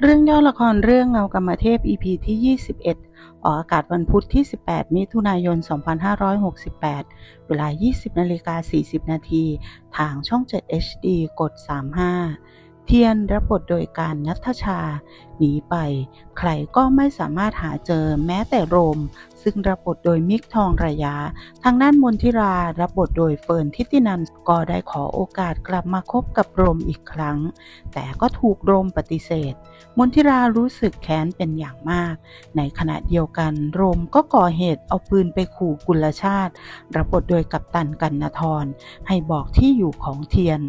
เรื่องย่อละครเรื่องเงากรรมเทพ EP ที่ 21 ออกอากาศวันพุธที่ 18 มิถุนายน 2568 เวลา 20นาฬิกา40 นาที ทางช่อง 7 HD กด 35 เทียนรับบทโดยการนัทชา หนีไป ใครก็ไม่สามารถหาเจอแม้แต่โรม ซึ่งรับบทโดยมิกทองระยะ ทางด้านมนทิรารับบทโดยเฟิร์นทิตินันก็ได้ขอโอกาสกลับมาคบกับโรมอีกครั้ง แต่ก็ถูกโรมปฏิเสธ มนทิรารู้สึกแค้นเป็นอย่างมาก ในขณะเดียวกัน โรมก็ก่อเหตุเอาปืนไปขู่กุลชาติ รับบทโดยกัปตันกันนทรให้บอกที่อยู่ของเทียน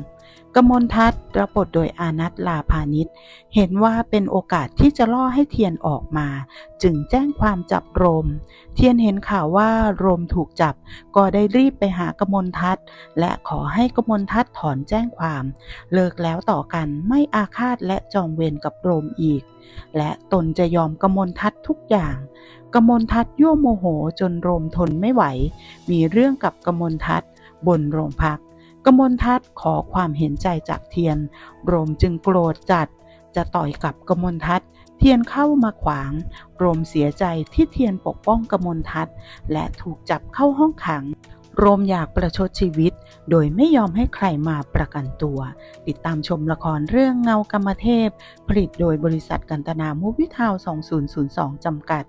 กมลทัศน์รับบทโดยอานัทลาพานิชเห็นว่าเป็นโอกาสที่จะล่อให้เทียนออกมา จึงแจ้งความจับโรม เทียนเห็นข่าวว่าโรมถูกจับ ก็ได้รีบไปหากมลทัศน์และขอให้กมลทัศน์ถอนแจ้งความ เลิกแล้วต่อกันไม่อาฆาตและจองเวรกับโรมอีก และตนจะยอมกมลทัศน์ทุกอย่างกมลทัศน์ยั่วโมโหจนโรมทนไม่ไหว มีเรื่องกับกมลทัศน์บนโรงพัก กมลทัศน์ขอความเห็นใจจากเทียน โรมจึงโกรธจัด จะต่อยกับกมลทัศน์ เทียนเข้ามาขวาง โรมเสียใจที่เทียนปกป้องกมลทัศน์ และถูกจับเข้าห้องขัง โรมอยากประชดชีวิต โดยไม่ยอมให้ใครมาประกันตัว ติดตามชมละครเรื่องเงากรรมเทพ ผลิตโดยบริษัทกันตนามูวิทาว 2002 จำกัด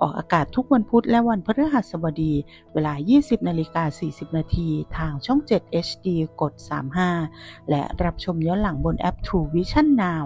ออกอากาศทุกวันพุธและวันพฤหัสบดี เวลา 20นาฬิกา40 นาทีทางช่อง 7 HD กด 35 และรับชมย้อนหลังบนแอป True Vision Now